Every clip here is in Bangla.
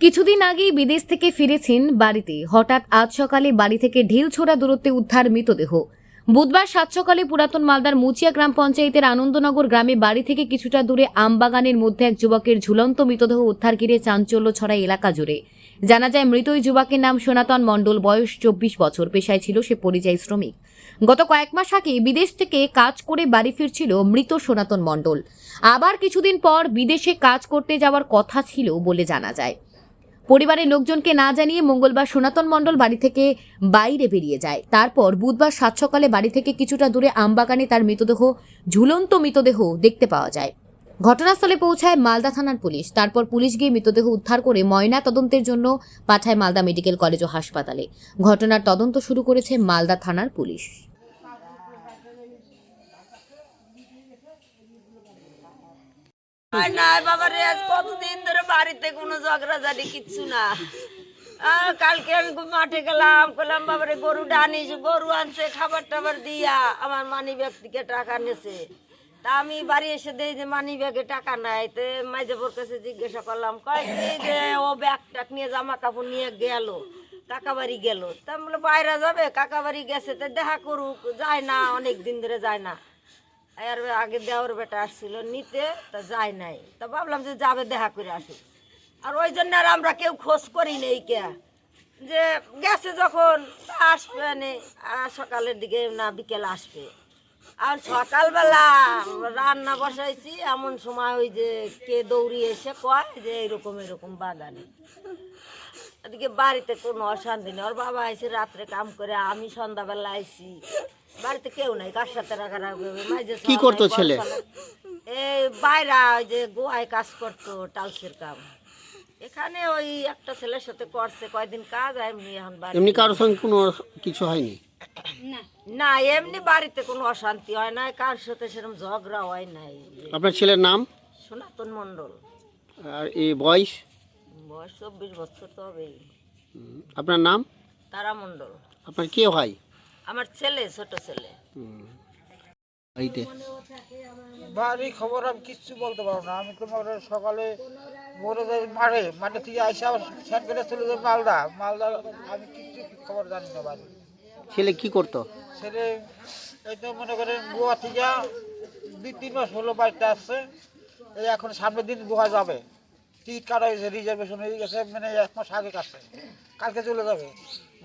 কিছুদিন আগেই বিদেশ থেকে ফিরেছেন বাড়িতে। হঠাৎ আজ সকালে বাড়ি থেকে ঢিল ছোড়া দূরত্বে উদ্ধার মৃতদেহ। বুধবার সাত সকালে পুরাতন মালদার মুচিয়া গ্রাম পঞ্চায়েতের আনন্দনগর গ্রামে বাড়ি থেকে কিছুটা দূরে আমবাগানের মধ্যে এক যুবকের ঝুলন্ত মৃতদেহ উদ্ধার ঘিরে চাঞ্চল্য ছড়ায় এলাকা জুড়ে। জানা যায়, মৃত ওই যুবকের নাম সনাতন মণ্ডল, বয়স চব্বিশ বছর, পেশায় ছিল সে পরিযায়ী শ্রমিক। গত কয়েক মাস আগে বিদেশ থেকে কাজ করে বাড়ি ফিরছিল মৃত সনাতন মণ্ডল। আবার কিছুদিন পর বিদেশে কাজ করতে যাওয়ার কথা ছিল বলে জানা যায়। পরিবারের লোকজনকে না জানিয়ে মঙ্গলবার সনাতন মণ্ডল বাড়ি থেকে বাইরে বেরিয়ে যায়। তারপর বুধবার সাত সকালে বাড়ি থেকে কিছুটা দূরে আমবাগানে তার মৃতদেহ, ঝুলন্ত মৃতদেহ দেখতে পাওয়া যায়। ঘটনাস্থলে পৌঁছায় মালদা থানার পুলিশ। তারপর পুলিশ গিয়ে মৃতদেহ উদ্ধার করে ময়না তদন্তের জন্য পাঠায় মালদা মেডিকেল কলেজ ও হাসপাতালে। ঘটনার তদন্ত শুরু করেছে মালদা থানার পুলিশ। আর না বাবা রে কতদিন ধরে বাড়িতে কোনো ঝগড়া ঝাড়ি কিচ্ছু না। কালকে আমি মাঠে গেলাম বললাম বাবারে গরু ডানিস গরু আনছে খাবার টাবার দিয়া, আমার মানি ব্যাগ থেকে টাকা নেছে। তা আমি বাড়ি এসে দেই যে মানি ব্যাগে টাকা নাই, তো মাইজাবোর কাছে জিজ্ঞাসা করলাম, কয় যে ও ব্যাগ ট্যাগ নিয়ে জামা কাপড় নিয়ে গেল, কাকা বাড়ি গেল? তা বলে বাইরে যাবে, কাকা বাড়ি গেছে, তো দেখা করুক, যায় না, অনেক দিন ধরে যায় না। আর আগে দেওয়ার বেটা আসছিল, নিতে তা যায় নাই। তা ভাবলাম যে যাবে, দেখা করে আসুক আর ওই জন্য আর আমরা কেউ খোঁজ করি নেই কে। যে গেছে যখন আসবে আর সকালের দিকে না বিকেল আসবে। আর সকালবেলা রান্না বসাইছি, এমন সময় ওই যে কে দৌড়ি এসে কয় যে এরকম এরকম বাগানে। এদিকে বাড়িতে কোনো অশান্তি নেই। ওর বাবা এসে রাত্রে কাম করে, আমি সন্ধ্যাবেলা আইছি। বাড়িতে কেউ নাই কার সাথে হবে, মাঝে কি করতো ছেলে? এই বাইরা ওই যে গোয়ায় কাজ করতো টালসের কাম। এখানে ওই একটা ছেলের সাথে করছে কয়দিন কাজ আর এমনি এখন বাড়ি এমনি কারোর সঙ্গে কোনো কিছু হয়নি? না। এমনি বাড়িতে কোনো অশান্তি হয় না কার সাথে সেরকম ঝগড়া হয় নাই। আপনার ছেলের নাম? সনাতন মণ্ডল। আর এই বয়স? বয়স চব্বিশ বছর তো হবেই। আপনার নাম? তারা মণ্ডল। আপনার কে হয় আমার ছেলে ছোট ছেলে। বাড়িতে বাড়ি খবর আমি কিচ্ছু বলতে পারব না। আমি তোমার সকালে ভোরে যাই মাঠে মাঠে থেকে আইসা স্যার করে চলে যাই মালদা। মালদা আমি কিচ্ছু খবর জানি না বাড়ি ছেলে কি করতো? ছেলে এই তো মনে করেন গোয়া থেকে দুই তিন মাস হলো বাড়িতে আসছে। এই এখন সামনের দিন গোয়া যাবে। টিকিট কাটা হয়েছে রিজার্ভেশন হয়ে গেছে মানে এক মাস আগে কাটছে। কালকে চলে যাবে।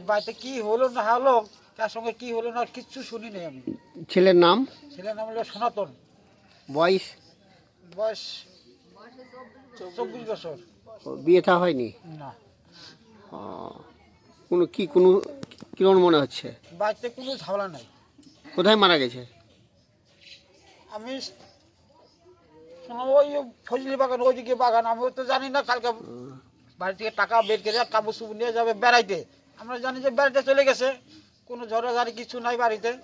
বাড়িতে কি হলো না হলো তার সঙ্গে কি হলো না কিচ্ছু শুনি নেই আমি। ছেলের নাম? ছেলের নাম হলো সনাতন। বয়স? বয়স চব্বিশ বছর। বিয়ে থা হয়নি? না। কোনো কি কোনো কিরম মনে হচ্ছে? বাড়িতে কোনো ঝামেলা নাই। কোথায় মারা গেছে? আমি ওই ফজলি বাগান ওইদিকে বাগান আমি তো জানি না কালকে বাড়ি থেকে টাকা বের করে কাপড় চুপড় নিয়ে যাবে বেড়াইতে। আমরা জানি যে বেড়াইতে চলে গেছে। কোনো ঝড়াঝাড়ি কিছু নাই বাড়িতে।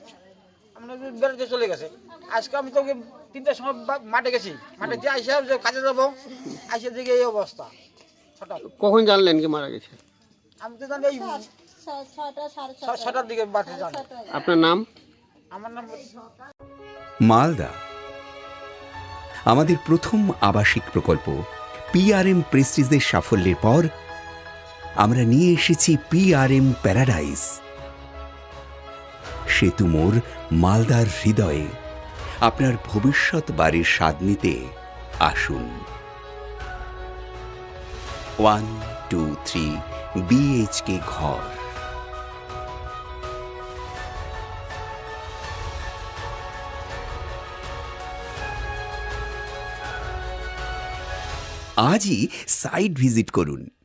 আমরা যে বেড়াইতে চলে গেছে। আজকে আমি তোকে তিনটার সময় বা- মাঠে গেছি। মাঠে যে আইসা যে কাজে যাব আইসা দিকে এই অবস্থা। হঠাৎ কখন জানলেন কি মারা গেছে? আমি তো জানি এই ছটার দিকে মাঠে জানি আপনার নাম? আমার নাম মালদা। আমাদের প্রথম আবাসিক প্রকল্প পিআরএম প্রেস্টিজের সাফল্যের পর আমরা নিয়ে এসেছি পিআরএম প্যারাডাইস। সেতু মোর মালদার হৃদয়ে। আপনার ভবিষ্যৎ বাড়ির স্বাদ নিতে আসুন। ওয়ান, টু, থ্রি বিএইচকে ঘর। আজই সাইট ভিজিট করুন।